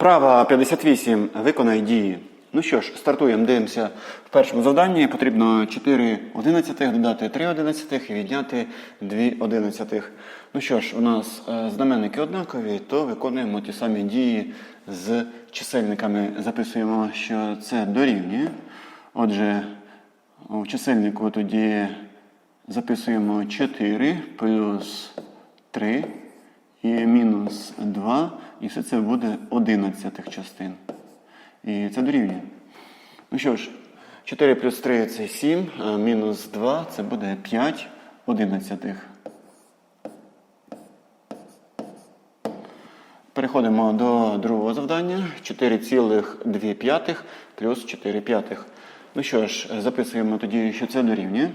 Вправа 58. Виконай дії. Ну що ж, стартуємо, дивимося в першому завданні. Потрібно 4 одинадцятих додати 3 одинадцятих і відняти 2 одинадцятих. Ну що ж, у нас е, знаменники однакові, то виконуємо ті самі дії з чисельниками. Записуємо, що це дорівнює. Отже, у чисельнику тоді записуємо 4 плюс 3 і мінус 2, і все це буде одинадцятих частин. І це дорівнює. Ну що ж, 4 плюс 3 це 7, а мінус 2 це буде 5 одинадцятих. Переходимо до другого завдання. 4,2 плюс 4 п'ятих. Ну що ж, записуємо тоді, що це дорівнює.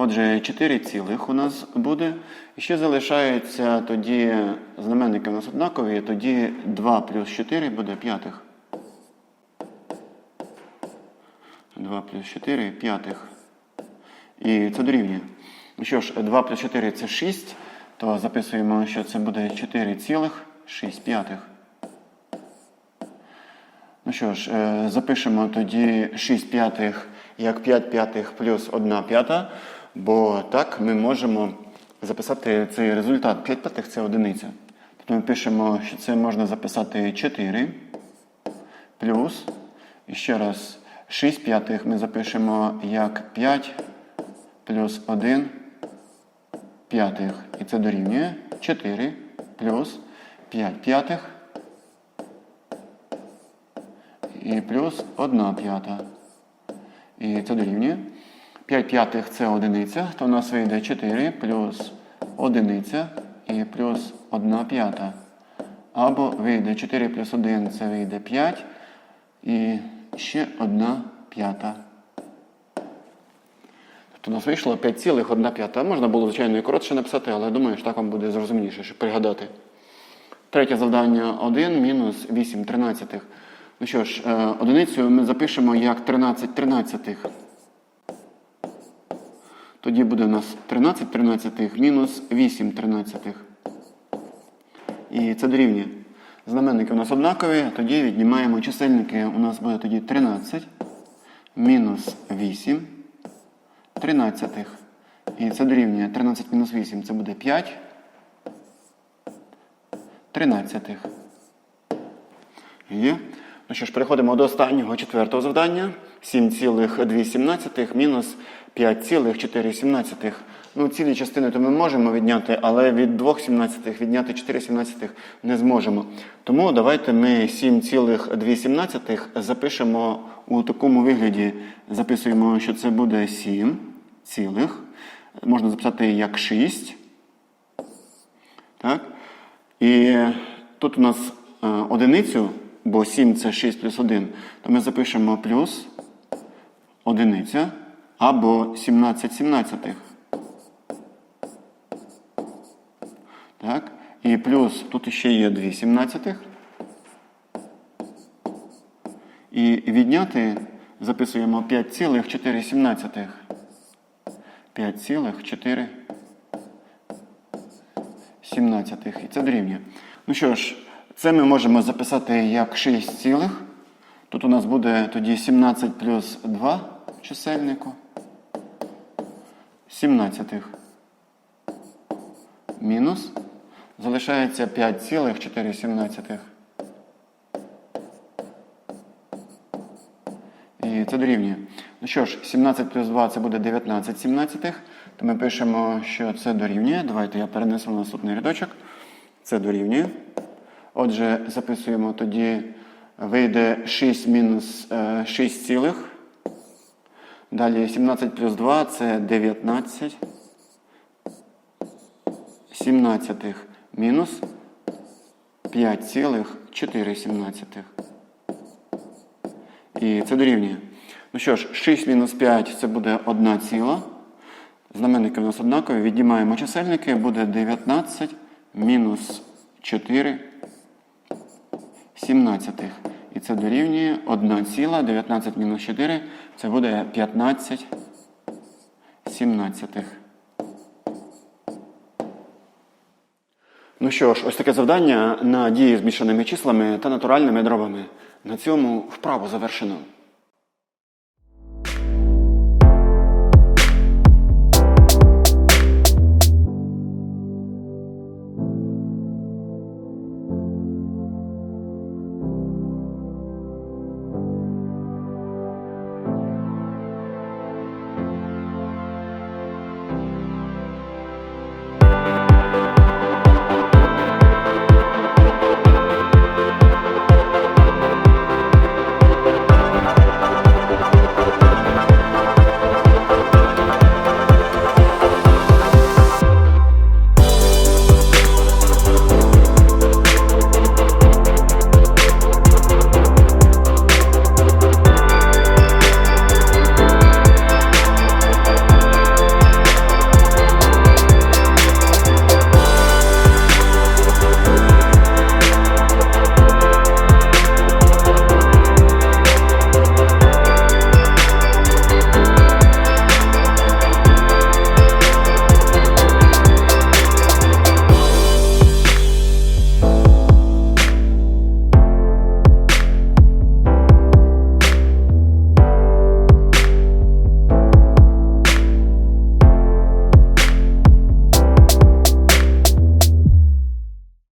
Отже, 4 цілих у нас буде. І ще залишається тоді знаменники у нас однакові, тоді 2 плюс 4 буде п'ятих. 2 плюс 4 п'ятих. І це дорівнює. Ну що ж, 2 плюс 4 це 6, то записуємо, що це буде 4 цілих 6 п'ятих. Ну що ж, е, запишемо тоді 6 п'ятих як 5 п'ятих плюс 1 п'ята, бо так ми можемо записати цей результат. 5 п'ятих це одиниця. Тобто ми пишемо, що це можна записати 4 плюс, і ще раз, 6 п'ятих ми запишемо як 5 плюс 1 п'ятих. І це дорівнює 4 плюс 5 п'ятих і плюс 1 п'ята. І це дорівнює. 5 п'ятих це одиниця, то у нас вийде 4 плюс одиниця і плюс 1 п'ята. Або вийде 4 плюс 1 це вийде 5 і ще 1 п'ята. Тобто у нас вийшло 5,1 п'ята. Можна було, звичайно, і коротше написати, але думаю, що так вам буде зрозуміліше, щоб пригадати. Третє завдання 1 мінус 8 тринадцятих. Ну що ж, е, одиницю ми запишемо як 13 тринадцятих. Тоді буде у нас 13 тринадцятих мінус 8 тринадцятих. І це дорівнює. Знаменники у нас однакові, тоді віднімаємо чисельники. У нас буде тоді 13 мінус 8 тринадцятих. І це дорівнює 13 мінус 8 це буде 5 тринадцятих. Є. Ну що ж, переходимо до останнього четвертого завдання. 7,2 мінус 5,4. Ну, цілі частини то ми можемо відняти, але від 2 сімнадцятих відняти 4 сімнадцятих не зможемо. Тому давайте ми 7,2 запишемо у такому вигляді. Записуємо, що це буде 7 цілих. Можна записати як 6. Так? І тут у нас е, одиницю, бо 7 це 6 плюс 1, то ми запишемо плюс одиниця або 17 сімнадцятих. Так? І плюс тут ще є 2 сімнадцятих. І відняти записуємо 5,4 сімнадцятих. 5,4 сімнадцятих. І це дорівнює. Ну що ж, це ми можемо записати як 6 цілих. Тут у нас буде тоді 17 плюс 2 чисельнику. 17. Мінус. Залишається 5,4. І це дорівнює. Ну що ж, 17 плюс 2 це буде 19 сімнадцятих. То ми пишемо, що це дорівнює. Давайте я перенесу на наступний рядочок. Це дорівнює. Отже, записуємо тоді, вийде 6 мінус е, 6 цілих. Далі 17 плюс 2 це 19. 17 мінус 5,4. І це дорівнює. Ну що ж, 6 мінус 5 це буде 1 ціла. Знаменники у нас однакові. Віднімаємо чисельники, буде 19 мінус 4 сімнадцятих. І це дорівнює 1 ціла, 19 мінус 4, це буде 15 сімнадцятих. Ну що ж, ось таке завдання на дії з мішаними числами та натуральними дробами. На цьому вправу завершено.